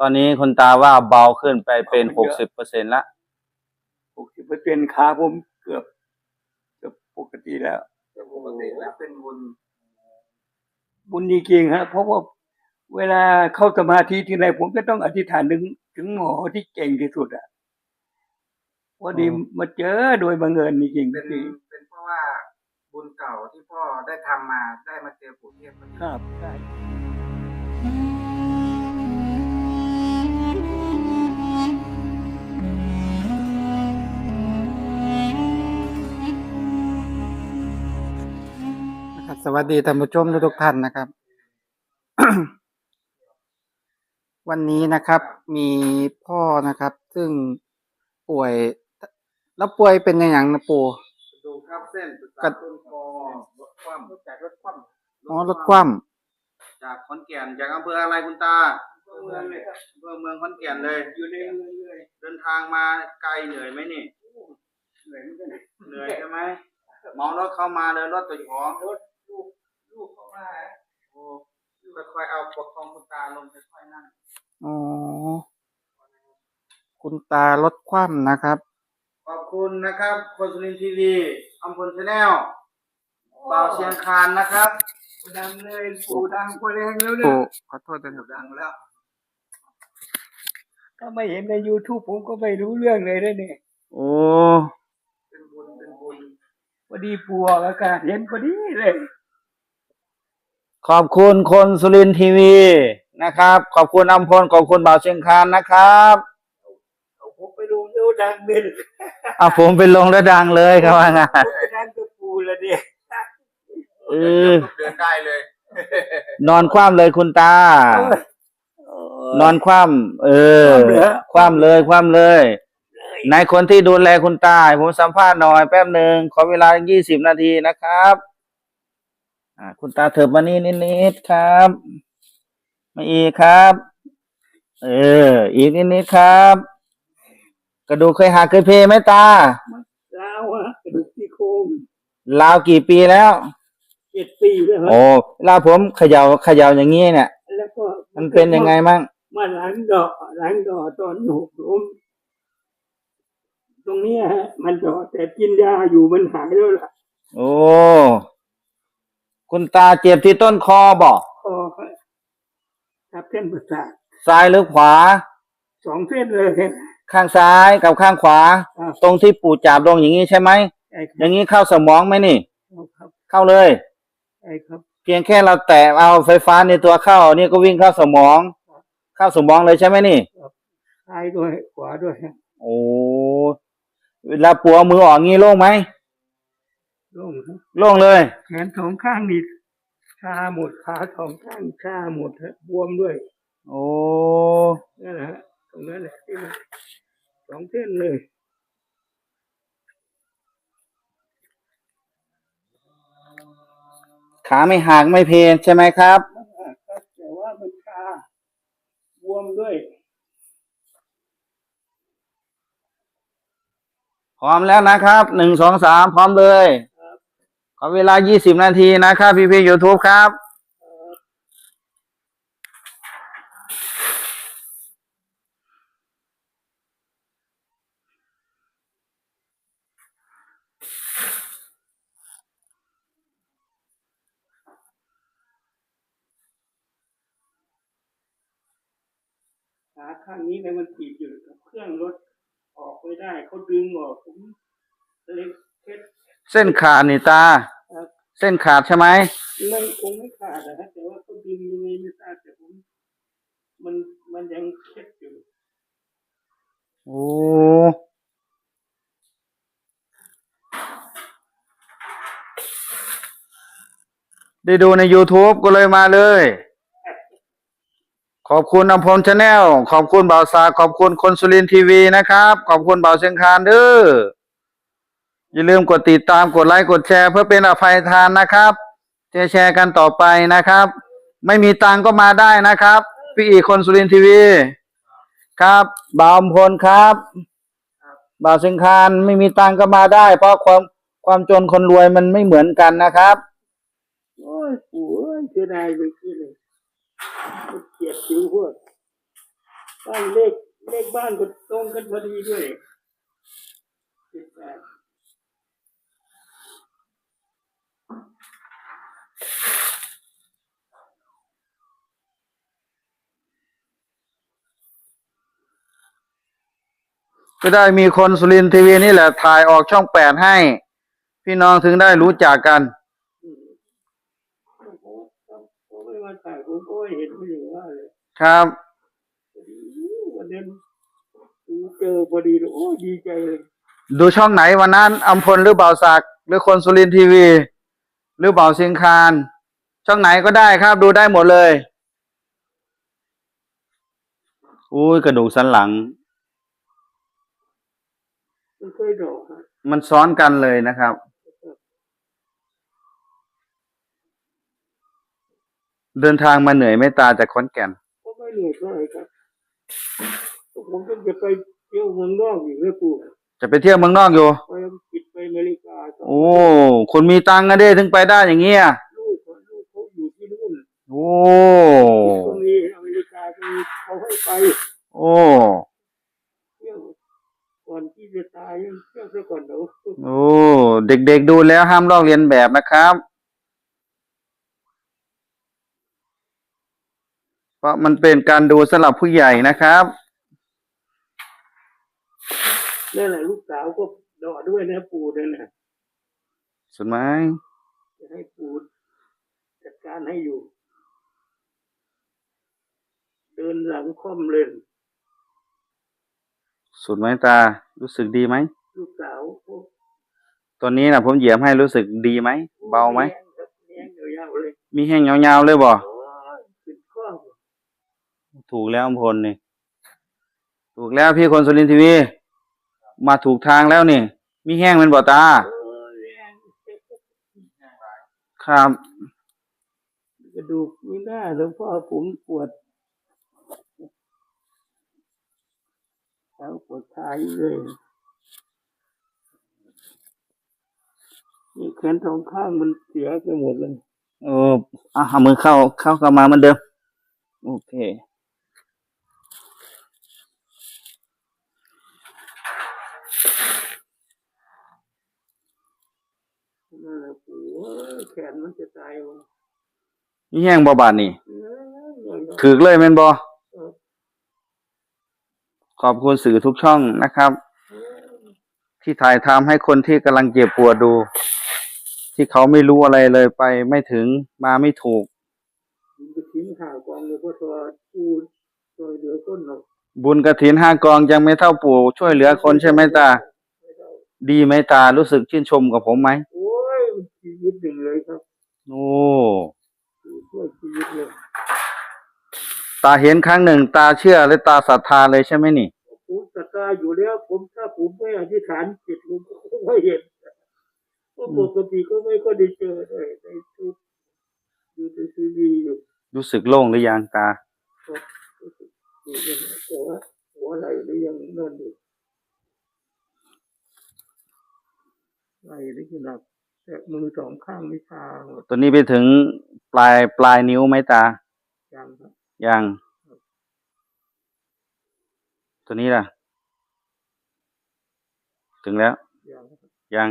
ตอนนี้คุณตาว่าเบาขึ้นไปเป็นหกสิบเปอร์เซ็นละหกสิบเปอร์เซ็นขาผมเกือบเกือบปกติแล้วปกติแล้วเป็นบุญ บุญจริงๆฮะเพราะว่าเวลาเข้าสมาธิที่ไหนผมก็ต้องอธิษฐานถึงถึงหมอที่เก่งที่สุดอะพอดีมาเจอโดยบังเอิญจริงๆเป็นที่เป็นเพราะว่าบุญเก่าที่พ่อได้ทำมาได้มาเจอปู่เทพพอดีครับใช่ สวัสดีท่านผู้ชมทุกๆท่านนะครับ วันนี้นะครับ มีพ่อนะครับ ซึ่งป่วย แล้วป่วยเป็นอย่างไรนะปู่ดูครับเส้นกระต้นคอรถคว่ำจากรถคว่ำอ๋อรถคว่จากขอนแก่นจากอำเภออะไรคุณตาเมืองเลยครับอำเภอเมืองขอนแก่นเลย อยู่ในเมืองเลยเดินทางมาไกลเหนื่อยไหมนี่เหมือนกันเหนื่อยใช่ไหมเมองรถเข้ามาเลยรถตัวของรถ ลูกลูกเข้ามาโอ้ค่อยๆเอาประคองคุณตาลงค่อยๆนั่งำอ๋อคุณตารถคว่ำนะครับ ขอบคุณนะครับคนสุรินทร์ทีวีอัมพลชาแนลบ่าวเชียงคานนะครับดังเลยปู่ดังกว่าแรงแล้วเนี่ยปู่ขอโทษนะครับดังแล้วถ้าไม่เห็นใน YouTube ผมก็ไม่รู้เรื่องเลยนะเนี่ย โอ้ เป็นบุญ เป็นบุญพอดีปู่ออกอากาศเห็นพอดีเลย ขอบคุณคนสุรินทร์ทีวีนะครับ ขอบคุณอัมพลขอบคุณบ่าวเชียงคานนะครับผมไปดูดูดังเลยอะผมไปลงแล้วดังเลยครับว่างานผมไปดังกับปู่ละเนี่ยเออเดินได้เลย นอนคว่ำเลยคุณตา นอนคว่ำเออ คว่ำเลยคว่ำเลยในคนที่ดูแลคุณตาให้ผมสัมภาษณ์หน่อยแป๊บหนึ่งขอเวลายี่สิบนาทีนะครับ อ่า คุณตาเถิบมานี่นิดๆครับ มาอีกครับ เออ อีกนิดๆครับ กระดูกเคยหักเคยเพไหมตาลาวอะกระดูกซี่โครงลาวกี่ปีแล้วเจ็ดปีแล้วครับโอ้เวลาผมเขย่าเขย่าอย่างนี้เนี่ย แล้วก็มันเป็นยังไงมั่งมาหลังดอกหลังดอกตอนหกล้มตรงเนี้ยฮะ มันดอกแต่กินยาอยู่มันหายแล้วล่ะ โอ้ คุณตาเจ็บที่ต้นคอบอกคอก็ทับเส้นประสาทซ้ายหรือขวา สองเส้นเลยข้างซ้ายกับข้างขวา ครับตรงที่ปูจับลงอย่างนี้ใช่ไหมใช่คอรับย่างนี้เข้าสมองไหมนี่ ครับเข้าเลยใช่ครับ เพียงแค่เราแตะเอาไฟฟ้าในตัวเข้านี่ก็วิ่งเข้าสมอง เข้าสมองเลยใช่ไหมนี่ ซ้ายด้วยขวาด้วยฮะโอ้เวลาปัวมือออกงี้โล่งไหม โล่งครับโล่งเลย แขนสองข้างนี่ชาหมดขาสองข้างชาหมดฮะบวมด้วยโอ้นั่นแหละฮะตรงนั้นแหละที่มันสองเส้นเลยขาไม่หักไม่เพนใช่ไหมครับแต่ว่ามันชาบวมด้วย พร้อมแล้วนะครับหนึ่งสองสามพร้อมเลย ขอเวลายี่สิบนาทีนะครับ พี่พี่ยูทูบครับ ขาข้างนี้เนี่ยมันติดอยู่กับเครื่องรถออกไม่ได้เขาดึงออกผมเลยเช็ด เส้นขาดนี่ตา ครับ เส้นขาดใช่ไหมมันคงไม่ขาดนะฮะแต่ว่าเขาดึงยังไงไม่ทราบแต่ผมมันมันยังเช็ดอยู่โอ้ได้ดูใน YouTube ก็เลยมาเลย ขอบคุณอภพลชาแนลขอบคุณบ่าวสาขอบคุณคนสุรินทร์ทีวีนะครับ ขอบคุณบ่าวเชียงคานเด้อ อย่าลืมกดติดตามกดไลค์กดแชร์เพื่อเป็นอภัยทานนะครับแชร์แชร์กันต่อไปนะครับ ไม่มีตังก็มาได้นะครับ พี่อีคนสุรินทีวีครับบ่าวอำพลครับบ่าวเชียงคานไม่มีตังก็มาได้ เพราะความความจนคนรวยมันไม่เหมือนกันนะครับโอ้ยปู่เอ้ยเสียดายเลยที่เลยเกลียดผิวพวกบ้านเลขเลขบ้านก็ตรงกันพอดีด้วยเจ็ดแปด ก็ได้มีคนสุรินทีวีนี่แหละถ่ายออกช่องแปดให้ พี่น้องถึงได้รู้จักกันอืมผมไม่มาถ่ายผมก็เห็นไม่อย่ว่าเลยครับวันนั้นเจอพอดีโอ้ดีใจเลยดูช่องไหนวันนั้นอัมพลหรือเบาศักดิ์หรือคนสุรินทีวี หรือเบาเชียงคานช่องไหนก็ได้ครับ ดูได้หมดเลย อุ้ยกระดูกสันหลัง มันเคยดอกฮะมันซ้อนกันเลยนะครับ เดินทางมาเหนื่อยไม่ตาจากขอนแก่น ก็ไม่เหนื่อยเท่าไหร่ครับผมต้องจะไปเที่ยวเมืองนอกอยู่เลยปู่จะไปเที่ยวเมืองนอกอยู่ ไปอังกฤษไปอเมริกาครับโอ้คนมีตังค์นะเด้ถึงไปได้อย่างเงี้ยลูกเขาลูกเขาอยู่ที่นู่นโอ้ ตรงนี้อเมริกาตรงนี้เขาให้ไป โอ้เที่ยว ก่อนที่จะตายยังเที่ยวซะก่อนเดี๋ยวโอ้เด็กๆดูแล้วห้ามลอกเลียนแบบนะครับ เพราะมันเป็นการดูสำหรับผู้ใหญ่นะครับนั่นแหละลูกสาวก็ดอด้วยนะปู่นั่นแหละสุดไหมจะให้ปู่จัดการให้อยู่ เดินหลังค่อมเลย สุดไหมตา รู้สึกดีไหม ลูกสาวก็ตอนนี้นะผมเหยียบให้รู้สึกดีไหม เบาไหมลี้ยงครับเลี้ยงยาวๆเลยมีแห้งยาวๆเลยบ่โอ้ยขึ้นข้อถูกแล้วอำพลนี่ ถูกแล้วพี่คนสุรินทร์ทีวี มาถูกทางแล้วนี่ มีแห้งเป็นบ่ตา โอ้ยแรงครับ กระดูกไม่ได้หลวงพ่อผมปวด แล้วปวดขาอยู่เลยนี่แขนสองข้างมันเสียไปหมดเลยเอออะเอามือเข้าเข้ากลับมาเหมือนเดิม โอเค นั่นแหละปู่เอ้ยแขนมันจะตายวะมีแห้งบ่บาดนี่ เอ้ยถือเลยแม่นบ่ ขอบคุณสื่อทุกช่องนะครับ ที่ถ่ายทำให้คนที่กำลังเจ็บปวดดู ที่เขาไม่รู้อะไรเลยไปไม่ถึงมาไม่ถูกมันจะทิ้งข่าวกองเลยเพราะตัวปูตัวเหลือก้นหรอกบุญกระถินห้ากองยังไม่เท่าปู่ช่วยเหลือคนใช่ไหมตาไม่ได้ดีไหมตารู้สึกชื่นชมกับผมไหมโอ้ยมันชีวิตหนึ่งเลยครับ โอ้ ช่วยชีวิตเลย ตาเห็นครั้งหนึ่ง ตาเชื่อและตาศรัทธาเลยใช่ไหมนี่ ผมศรัทธาอยู่แล้ว ผมถ้าผมไม่อธิษฐานจิตผมก็ไม่เห็นเพราะปกติก็ไม่ก็ได้เจอเลยในทุกดูในทีวีอยู่รู้สึกโล่งหรือยังตาดูกันแต่ว่าหัวไหล่หรือยังนั่นอยู่ไหล่หรือยังหนักแต่มือสองข้างไม่ชาหมดตัวนี้ไปถึงปลายปลายนิ้วไหมตายังครับ ยังตัวนี้ล่ะ ถึงแล้วยังครับยัง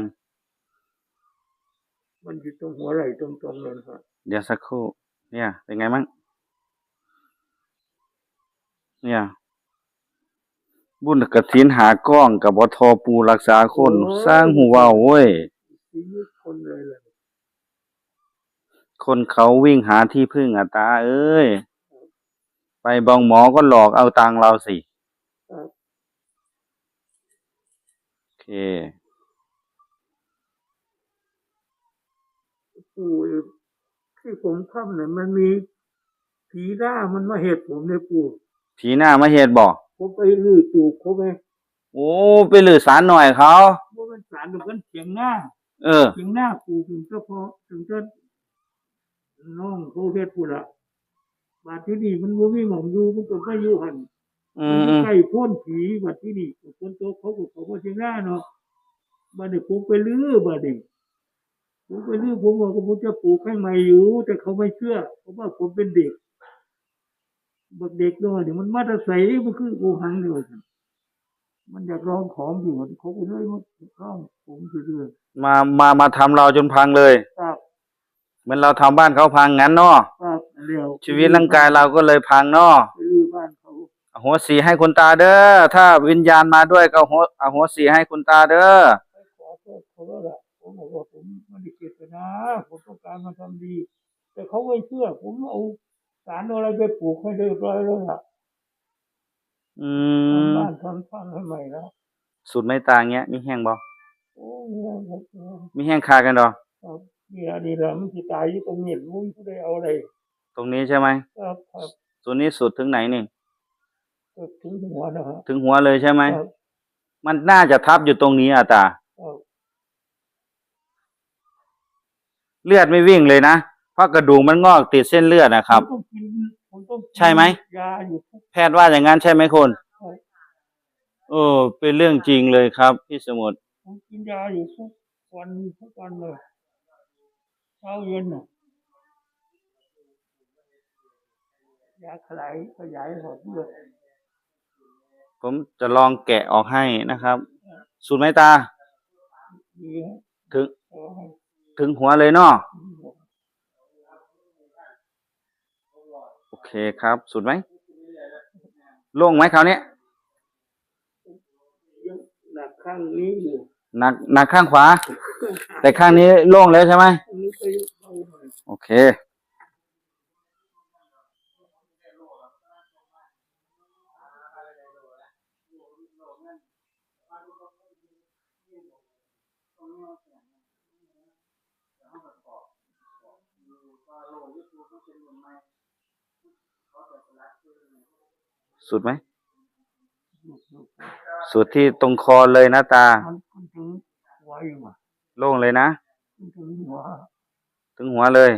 มันอยู่ตรงหัวไหล่ตรงๆเลยครับเดี๋ยวสักครู่ เนี่ย เป็นไงมั่งเนี่ย บุญกระถินหากล้องกับบทปูรักษาคน สร้างหูเว่าเว้ยชีวิตคนเลยแหละคนเขาวิ่งหาที่พึ่งอะตาเอ้ย ไปบองหมอก็หลอกเอาตังค์เราสิครับโอเคปู่ที่ผมทำเนี่ยมันมีผีหน้ามันมาเหตุผมเลยปู่ผีหน้ามาเหตุบอกผมไปลือปู่เขาไปโอ้ไปหลือสารหน่อยเขาว่ามันสารกับมันเสียงหน้า เออเสียงหน้าปู่ถึงเฉพาะถึงจะน้องเขาเฮ็ดปู่ละ บาดที่นี่มันบ่มีหมองอยู่มันก็ไม่อยู่หันอืมันมอยู่อืมใกล้พ้นผีบาดที่นี่คนโตเขาก็เขาก็เสียงหน้าเนาะบาดนี้ผมไปลือบาดนี้ผมไปลือผมบอกว่าผมจะปลูกให้ใหม่อยู่ แต่เขาไม่เชื่อเพราะว่าผมเป็นเด็กบักเด็กน้อยเนี่ยมันมาแตะใสมันคือกูหังเลยว่าซั่นมันอยากลองของอยู่เขาก็เลยมาเข้าผมเรื่อยมามามาทำเราจนพังเลยๆครับ เหมือนเราทำบ้านเขาพังงั้นเนาะครับ เร็วชีวิตร่างกายเราก็เลยพังเนาะไปลื้อบ้านเขาอโหัวสีให้คุณตาเด้อถ้าวิญญาณมาด้วยก็อโหอโหัวสีให้คุณตาเด้อไปขอโทษเขาแล้วล่ะผมบอกว่าผมไม่ได้เจตนาผมต้องการมาทำดี แต่เขาไม่เชื่อ ผมเอาสารอะไรไปปลูกให้เรียบร้อยแล้วล่ะอืมทำบ้านทำฟังให้ใหม่แล้วสูตรไม่ตาเงี้ย มีแห้งบ่โอ้ยเนี่ยครับมีแห้งคากันดอครับนี่ละนี่ละมันจะตายอยู่ตรงนี้รู้ผู้ใดเอาอะไร ตรงนี้ใช่ไหมครับครับสูตรนี้สูตรถึงไหนนี่ก็ถึงหัวนะฮะถึงหัวเลยใช่ไหมครับมันน่าจะทับอยู่ตรงนี้อะตาครับเลือดไม่วิ่งเลยนะเพราะกระดูกมันงอกติดเส้นเลือดนะครับ ผมต้องกินผมต้องกินใช่ไหม ยาอยู่ทุก แพทย์ว่าอย่างนั้นใช่ไหมคุณครับโอ้เป็นเรื่องจริงเลยครับ พี่สมุทรผมกินยาอยู่ทุกวันทุกวันเลยเช้าเย็นน่ะ ยาขยายขยายหลอดเลือดผมจะลองแกะออกให้นะครับ สูตรไหมตา ดีฮะถึงเอาให้ถึงหัวเลยเนาะโอเคครับสูตรไหมโล่งไหมคราวนี้ยังหนักข้างนี้อยู่หนักหนักข้างขวา แต่ข้างนี้โล่งแล้วใช่ไหม อันนี้ไปเอาหน่อย โอเค สุดไหม สุดที่ตรงคอเลยนะตามันมันถึงหัวอยู่อะโล่งเลยนะมันถึงหัวถึงหัวเลย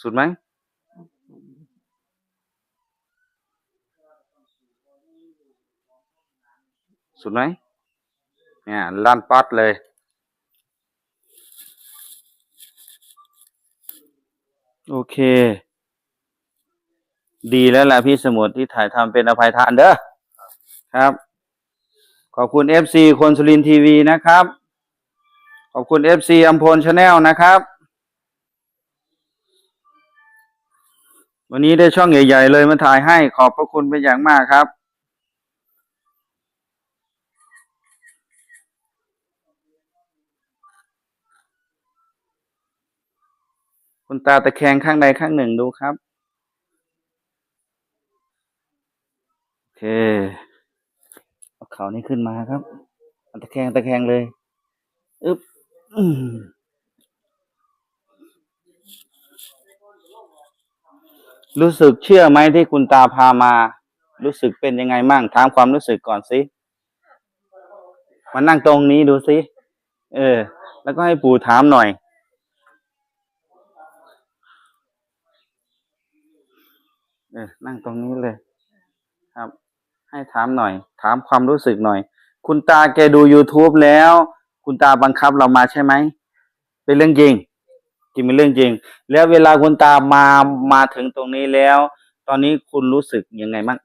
สุดไหม สุดไหมเนี่ยลั่นปัดเลย โอเค ดีแล้วล่ะพี่สมุทรที่ถ่ายทำเป็นอภัยทานเด้อครับ ขอบคุณ FC คนสุรินทีวีนะครับ ขอบคุณ FC อัมพลชาแนลนะครับ วันนี้ได้ช่องใหญ่ ๆ เลยมาถ่ายให้ขอบพระคุณเป็นอย่างมากครับ คุณตาตะแคงข้างใดข้างหนึ่งดูครับ โอเคเอาเขานี่ขึ้นมาครับตะแคงตะแคงเลยอึ๊บรู้สึกเชื่อไหมที่คุณตาพามา รู้สึกเป็นยังไงมั่งถามความรู้สึกก่อนสิมานั่งตรงนี้ดูสิเออ แล้วก็ให้ปู่ถามหน่อย ออนั่งตรงนี้เลย ครับ ให้ถามหน่อย ถามความรู้สึกหน่อย คุณตาแกดู YouTube แล้ว คุณตาบังคับเรามาใช่ไหม เป็นเรื่องจริงจริงเป็นเรื่องจริง แล้วเวลาคุณตามามาถึงตรงนี้แล้ว ตอนนี้คุณรู้สึกยังไงบ้าง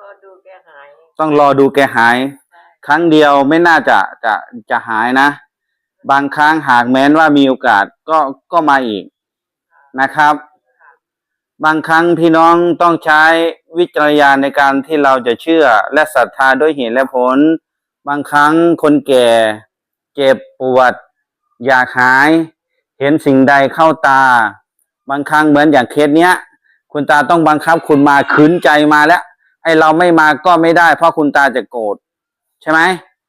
รอดูแกหาย ต้องรอดูแกหาย ครั้งเดียวไม่น่าจะจะจะหายนะ บางครั้งหากแม้นว่ามีโอกาสก็ก็มาอีกนะครับ บางครั้งพี่น้องต้องใช้วิจารณญาณในการที่เราจะเชื่อและศรัทธาด้วยเหตุและผล บางครั้งคนแก่เจ็บปวด อยากหาย เห็นสิ่งใดเข้าตา บางครั้งเหมือนอย่างเคสเนี้ย คุณตาต้องบังคับคุณมาขืนใจมาแล้วไอเราไม่มาก็ไม่ได้ เพราะคุณตาจะโกรธใช่ไหม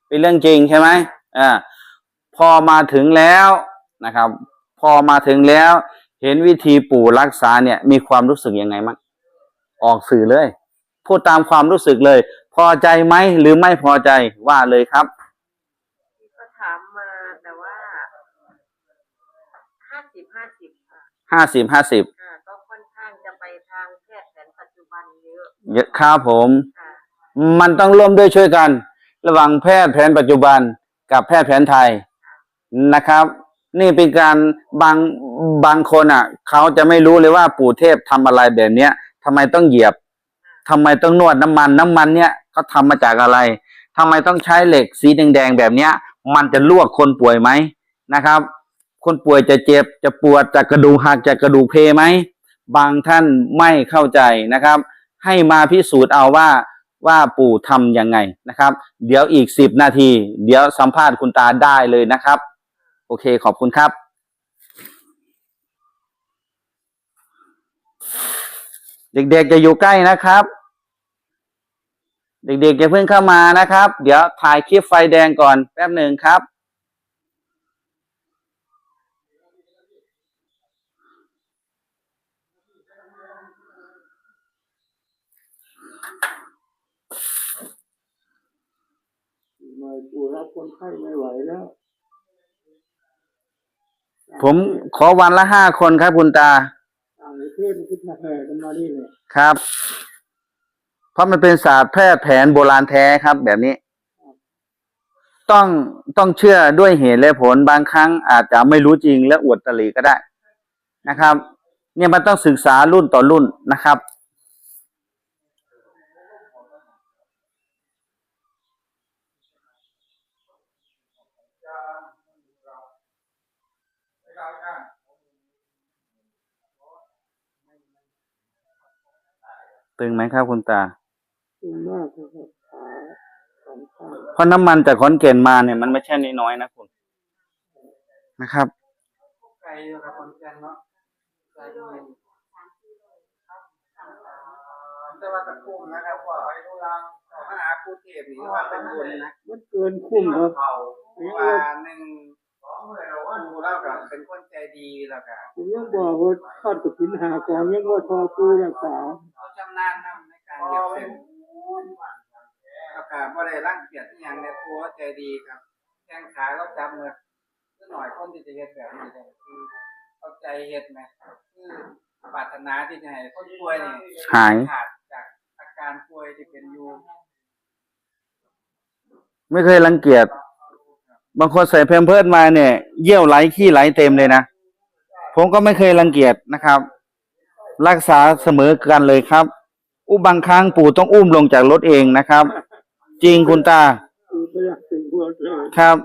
เป็นเรื่องจริงใช่ไหมอ่าพอมาถึงแล้วนะครับ พอมาถึงแล้ว เห็นวิธีปู่รักษาเนี่ย มีความรู้สึกยังไงมั้งออกสื่อเลย พูดตามความรู้สึกเลย พอใจไหมหรือไม่พอใจว่าเลยครับก็ถามมาแต่ว่าห้าสิบห้าสิบค่ะห้าสิบห้าสิบอ่าก็ค่อนข้างจะไปทางแพทย์แผนปัจจุบันเยอะเยอะครับผม ค่ะมันต้องร่วมด้วยช่วยกัน ระหว่างแพทย์แผนปัจจุบันกับแพทย์แผนไทยนะครับ นี่เป็นการบางบางคนอะเขาจะไม่รู้เลยว่าปู่เทพทำอะไรแบบเนี้ยทำไมต้องเหยียบทำไมต้องนวดน้ำมัน น้ำมันเนี้ยเขาทำมาจากอะไรทำไมต้องใช้เหล็กสีแดงๆแบบเนี้ย มันจะลวกคนป่วยไหมนะครับ คนป่วยจะเจ็บจะปวดจะกระดูกหักจะกระดูกเพไหมบางท่านไม่เข้าใจนะครับ ให้มาพิสูจน์เอาว่าว่าปู่ทำยังไงนะครับ เดี๋ยวอีกสิบนาที เดี๋ยวสัมภาษณ์คุณตาได้เลยนะครับ โอเค ขอบคุณครับเด็กๆจะอยู่ใกล้นะครับ เด็กๆอย่าเพิ่งเข้ามานะครับ เดี๋ยวถ่ายคลิปไฟแดงก่อนแป๊บหนึ่งครับหน่อยปู่รับคนไข้ไม่ไหวแล้ว ผมขอวันละห้าคนครับคุณตาต่เทศมันขึ้นมาแห่กันมานี่เลยครับ เพราะมันเป็นศาสตร์แพทย์แผนโบราณแท้ครับ แบบนี้ ต้องต้องเชื่อด้วยเหตุและผลบางครั้งอาจจะไม่รู้จริงและอวดตลีก็ได้นะครับ เนี่ยมันต้องศึกษารุ่นต่อรุ่นนะครับ ตึงไหมครับคุณตาตึงมากเลยครับขาสองข้างเพราะน้ำมันจากขอนแก่นมาเนี่ยมันไม่ใช่น้อยๆนะคุณนะครับไกลอยู่ครับคนแก่นเนาะไกลอยู่แต่ว่าตะคุ่มนะครับว่าไปดูรังต่อมาหาผู้เทพนี่ว่าเป็นบุญนะมันเกินคุ้มครับเขาว่าหนึ่ง สองเลยเราว่าดูแล้วก็เป็นคนใจดีแล้วก็ผมยังบอกว่าทอดกับหินหากองยังว่าทอปูรักษาเขาชำนาญนำในการเหยียบเส้นแล้วก็บ่ได้รังเกียจอหย่างในครัวใจดีครับแข้งขาก็จับมือคือหน่อยคนที่จะเฮ็ดแบบนี้ได้คือเข้าใจเฮ็ดไหมคือปรารถนาที่จะให้คนป่วยนี่หายขาดจากอาการป่วยที่เป็นอยู่ไม่เคยรังเกียจ บางคนใส่เพมเพิร์ดมาเนี่ย เยี่ยวไหลขี้ไหลเต็มเลยนะ ผมก็ไม่เคยรังเกียจนะครับ รักษาเสมอกันเลยครับ อุ้มบางครั้งปู่ต้องอุ้มลงจากรถเองนะครับ จริงคุณตา ครับ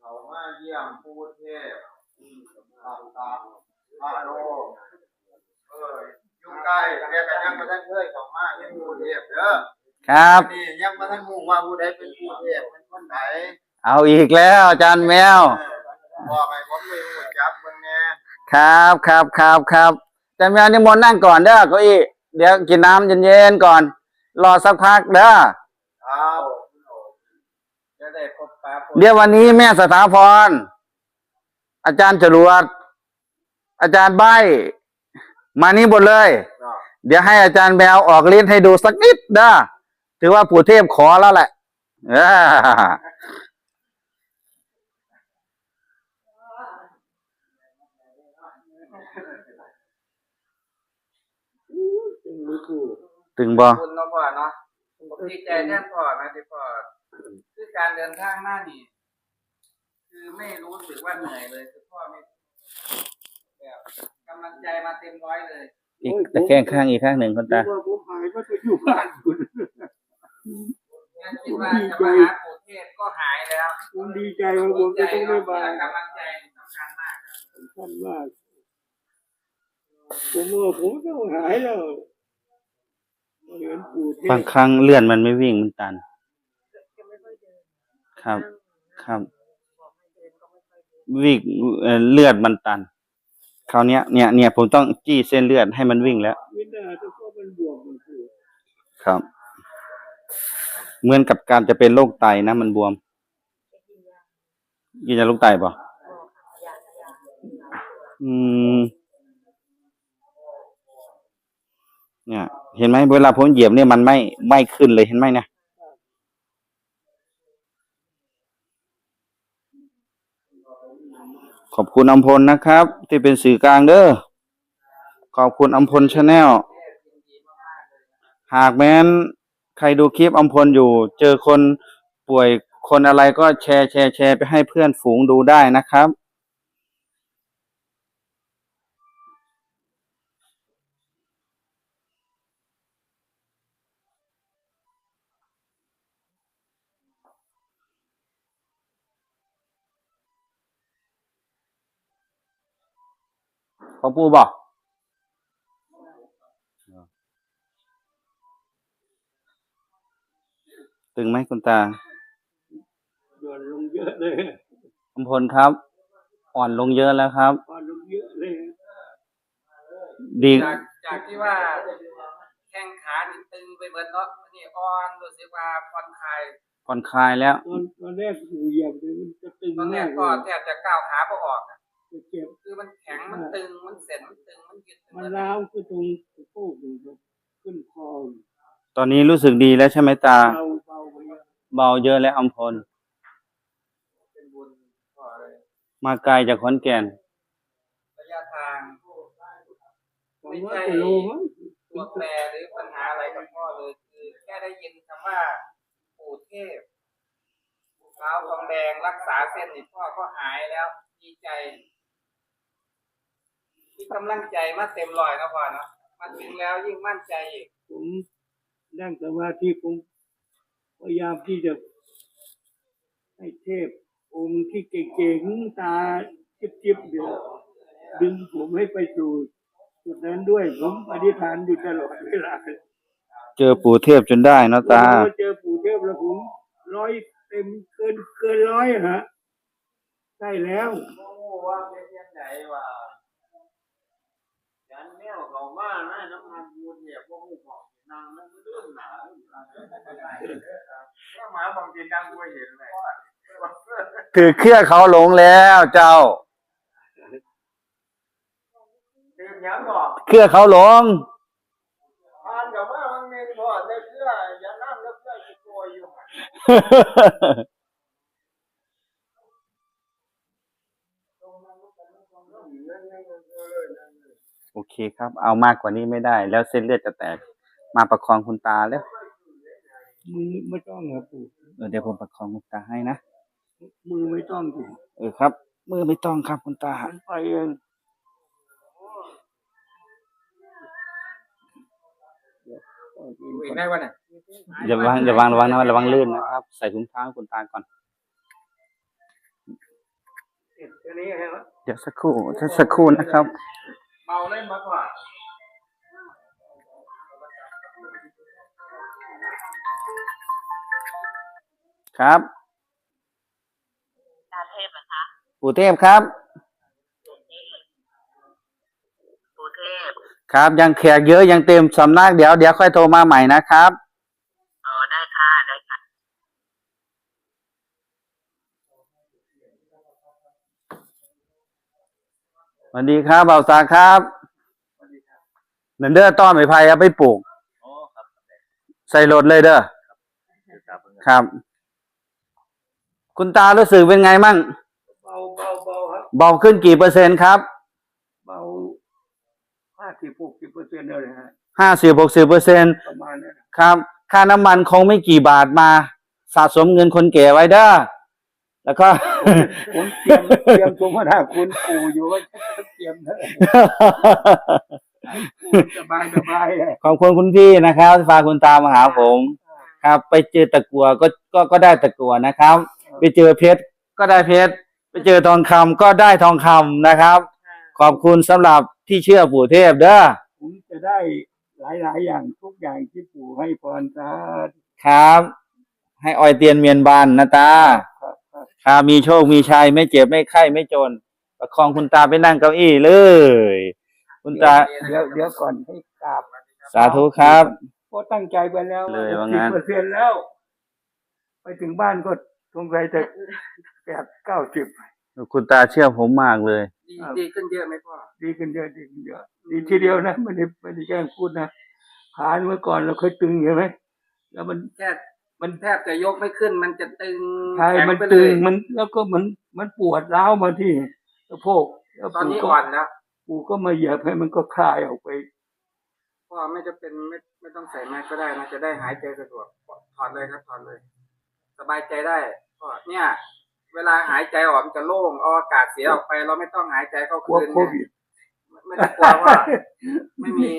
เขามาเยี่ยมผู้เทพตาตา มพระโลเอออยู่ใกล้เรียกกันยังมาท่านเคยเขามาเห็นผู้เทพเด้อครับนี่ยังมาท่านหูว่าผู้ใดเป็นผู้เทพเป็นคนไหนเอาอีกแล้วอาจารย์แมวบอกให้ผมไปหูจับเบิ่งแหน่ครับครับครับครับอาจารย์แมวนิมนต์นั่งก่อนเด้อเก้าอี้เดี๋ยวกินน้ำเย็นๆก่อน รอสักพักเด้อครับจะได้พบปะผู้เดี๋ยววันนี้แม่สถาพร อาจารย์จรวด อาจารย์ใบมานี่หมดเลยเนาะเดี๋ยวให้อาจารย์แมวออกฤทธิ์ให้ดูสักนิดเด้อถือว่าปู่เทพขอแล้วแหละเออจึงรู้ปูถึงบ่ขอบคุณเนาะพ่อเนาะผมดีใจแทนพ่อนะที่พ่อคือการเดินทางมานี่ คือไม่รู้สึกว่าเหนื่อยเลยคือพ่อไม่ แบบกำลังใจมาเต็มร้อยเลยอีกแต่แข้งข้างอีกข้างหนึ่งคุณตาว่าผมหายมาจะอยู่บ้านคุณงั้นคิดว่าจะมาหาปู่เทพก็หายแล้วผมดีใจว่าผมจะต้องได้มากำลังใจสำคัญมากครับท่านมากผมว่าผมต้องหายแล้วเหรียญปู่เทบางพครั้งเลื่อนมันไม่วิ่งมันตัน ครับ ครับวิ่งเอ่อเลือดมันตัน คราวเนี้ยเนี่ยเนี่ยผมต้องจี้เส้นเลือดให้มันวิ่งแล้วครับ เหมือนกับการจะเป็นโรคไตนะมันบวมกินยาโรคไตป่ะอืม เนี่ย เห็นไหมเวลาผมเหยียบเนี่ยมันไม่ไม่ขึ้นเลยเห็นไหมเนี่ย ขอบคุณอมพลนะครับ ที่เป็นสื่อกลางเด้อขอบคุณอัมพลชาแนลหากแม้น ใครดูคลิปอัมพลอยู่ เจอคนป่วยคนอะไรก็แชร์แชร์แชร์ไปให้เพื่อนฝูงดูได้นะครับ ของปูบอกตึงไหมคุณตาโดนลงเยอะเลยอำพลครับ อ่อนลงเยอะแล้วครับพอลงเยอะเลย ดีจากจากที่ว่า แข้งขานี่ตึงไปเบิดเนาะนี่อ่อนรู้สึกว่าผ่อนคลายผ่อนคลายแล้ว ตอนตอนแรกอยู่เหยียบเลยมันจะตึงตอนแรมากกก็เลยแทบจะก้าวขาบ่ออก อะจะเจ็บ คือมันแข็งมันตึงมันเส้นมันตึงมันยึดไปหมันดร้าวขึ้นตรงสะโพกอยู่ครับขึ้นคอตอนนี้รู้สึกดีแล้วใช่ไหมตา เบาเบาไปเยอะเบาเยอะแล้วอัมพลเป็นบุญก็เลยมาไกลจากขอนแก่นระยะทางสองร้อยกิโลมั้งตัวแปรหรือปัญหาอะไรกับพ่อเลยคือแค่ได้ยินคำว่าปู่เทพเท้าทองแดงรักษาเส้นนี่พ่อก็หายแล้วดีใจ ที่กำลังใจมาเต็มร้อยนะพ่อเนาะมาถึงแล้วยิ่งมั่นใจอีกผมนั่งสมาธิผมพยายามที่จะให้เทพองค์ที่เก่งๆตาจิบๆเดี๋ยวดึงผมให้ไปสู่จุดนั้นด้วยผมอธิษฐานอยู่ตลอดเวลาเจอปู่เทพจนได้เนอะตาพอเจอปู่เทพแล้วผมร้อยเต็มเกินเกินร้อยอะฮะใช่แล้ว โอ้ว่าเป็นยังไงวะยันแนวเขา มานะน้ำมันบุญเนี่ยพวกหูของนางนั่นเรื่องหนาถ้าหมาบางทีนางก็เห็นเลยถือเครือเขาหลงแล้วเจ้าเครือเขาหลงทานกับว่ามันมีพอได้เชื่ออย่านั่งแล้วเชื่อจะตัวอยู่ โอเคครับ เอามากกว่านี้ไม่ได้ แล้วเส้นเลือดจะแตก มาประคองคุณตาแล้วมือไม่ต้องครับปู่เออเดี๋ยวผมประคองคุณตาให้นะ มือไม่ต้องสิเออครับ มือไม่ต้องครับคุณตามันไปเองอีกได้วะเนี่ยอย่าวางอย่าวางระวังนะระวังลื่นนะครับ ใส่ถุงเท้าให้คุณตาก่อนเสร็จอันนี้ครับเดี๋ยวสักครู่สักครู่นะครับ เมาเล่นมากกว่าครับตาเทพนะคะปู่เทพครับ ปู่เทพ ครับยังแขกเยอะยังเต็มสำนักเดี๋ยวเดี๋ยวค่อยโทรมาใหม่นะครับ อ๋อได้ค่ะได้ค่ะ สวัสดีครับเบาตาครับเนนเด้อต้อนไม้ไผ่เอาไปปลูกใส่รถเลยเด้อครับ คุณตารู้สึกเป็นไงมั่ง เบาเบาเบาครับเบาขึ้นกี่เปอร์เซ็นต์ครับ เบาห้าสิบหกสิบเปอร์เซ็นต์เลยฮะห้าสิบหกสิบเปอร์เซ็นต์ประมาณนั้นครับ ค่าน้ำมันคงไม่กี่บาทมา สะสมเงินคนแก่ไว้เด้อ แล้วก็ผมเตรียมเตรียมสมนาคุณปู่อยู่ว่าจะเตรียมนะสบายสบายเลยขอบคุณคุณพี่นะครับที่พาคุณตามาหาผม ครับ ไปเจอตะกัวก็ก็ก็ได้ตะกัวนะครับ ไปเจอเพชรก็ได้เพชรไปเจอทองคำก็ได้ทองคำนะครับ ขอบคุณสำหรับที่เชื่อปู่เทพเด้อผมจะได้หลายหลายๆอย่างทุกอย่างที่ปู่ให้พรสาธุ ครับ ให้ออยเตียนเมียนบานนะตา ครับครับครับมีโชคมีชัยไม่เจ็บไม่ไข้ไม่จน ประคองคุณตาไปนั่งเก้าอี้เลย คุณตา เดี๋ยวเดี๋ยวก่อนให้กราบสาธุครับ ก็ตั้งใจไปแล้วเลยว่าสิงั้บนเปอร์เซ็นต์แล้ว ไปถึงบ้านก็สงสัยจะแปดเก้าสิบคุณตาเชื่อผมมากเลย ดีดีขึ้นเยอะไหมพ่อ ดีขึ้นเยอะดีขึ้นเยอะดีทีเดียวนะไม่ได้ไม่ได้แกล้งพูดนะขาเมื่อก่อนเราเคยตึงใช่ไหมแล้วมันแค่ มันแทบจะยกไม่ขึ้น มันจะตึงใช่ แข็งมันไปตึเลงยมันแล้วก็มันมันปวดร้าวมาที่สะโพกแล้วตอนนี้ปู่ก็อ่อนแล้วปู่ก็มาเหยียบให้มันก็คลายออกไป พ่อไม่จะเป็นไม่ไม่ต้องใส่แมสก็ได้นะจะได้หายใจสะดวกถอดเลยครับถอดเลย สบายใจได้พ่อเนี่ย เวลาหายใจออกมันจะโล่งเอาอากาศเสียออกไป เราไม่ต้องหายใจเข้ากลัวคืนโควิด ไม่ไม่ต้องกลัวว่า ไม่มี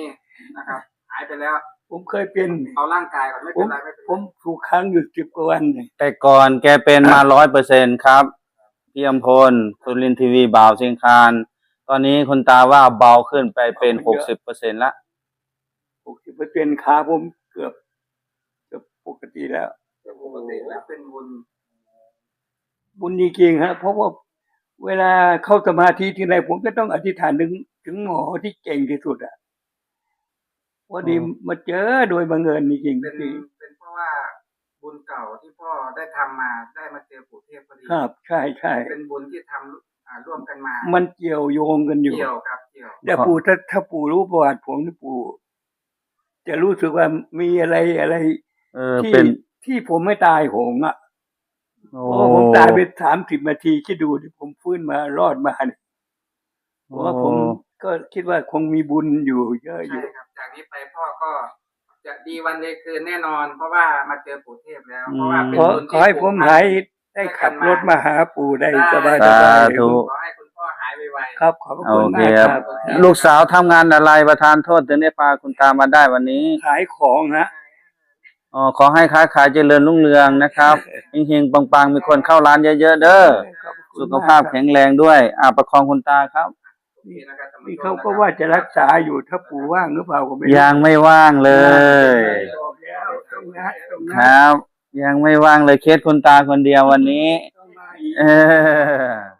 นะครับ หายไปแล้ว ผมเคยเป็นเอาร่างกายก่อนไม่เป็นไรไม่เป็นผไรมถูกค้างอยู่สิบกว่าวันเนี่ยแต่ก่อนแกเป็นมาร้อยเปอร์เซ็นครับ พี่อำพลสุรินทร์ทีวีบ่าวเชียงคาน ตอนนี้คุณตาว่าเบาขึ้นไปเป็นหกสิบเปอร์เซ็นละหกสิบเปอร์เซ็นต์ขาผมเกือบเกือบปกติแล้ว ปกติแล้วเป็นบุญบุญจริงๆฮะเพราะว่าเวลาเข้าสมาธิที่ไหนผมก็ต้องอธิษฐานถึงถึงหมอที่เก่งที่สุดอะ พอดีมาเจอโดยบังเอิญจริงเป็นๆที่เป็นเพราะว่าบุญเก่าที่พ่อได้ทำมาได้มาเจอปู่เทพพอดีครับใช่ใช่เป็นบุญที่ทำอ่าร่วมกันมา มันเกี่ยวโยงกันอยู่เกี่ยวครับเกี่ยวแต่ปู่ถ้าถ้าปู่รู้ประวัติผมนี่ปู่ จะรู้สึกว่ามีอะไรอะไรเออที่เป็นที่ผมไม่ตายโหงอะโอ้เพราะผมตายไปสามสิบนาทีคิดดูดิผมฟื้นมารอดมาเนี่ยเพราะว่าผมก็คิดว่าคงมีบุญอยู่เยอะอใช่ยู่ครับ จากนี้ไปพ่อก็จะดีวันดีคืนแน่นอน เพราะว่ามาเจอปู่เทพแล้ว เพราะว่าเป็นขอบุญขที่อให้ผมผูกนหายได้ขับรถมาหาปู่ได้สบายสสาบายธุ ขอให้คุณพ่อหายไวๆ ครับ ขอบพระโอคุณเคมากคครัรับ บ ลูกสาวทำงานอะไรประธานโทษถึงได้พาคุณตามาได้วันนี้ขายของฮะ อ๋อขอให้ค้าขายเจริญรุ่งเรืองนะครับเฮงๆปังๆ มีคนเข้าร้านเยอะๆเด้อ ขอบคุณสุขภาพแข็งแรงด้วย อ่าประคองคุณตาครับ นี่นะครับท่านผู้ชมนี่เขาก็ว่าจะรักษาอยู่ถ้าปู่ว่างหรือเปล่าก็ไม่รู้ยังไม่ว่างเลย บอกแล้วต้องนะต้องคนะรับ ยังไม่ว่างเลยเคสคุณตาคนเดียววันนี้ ต้องมาอีก เออ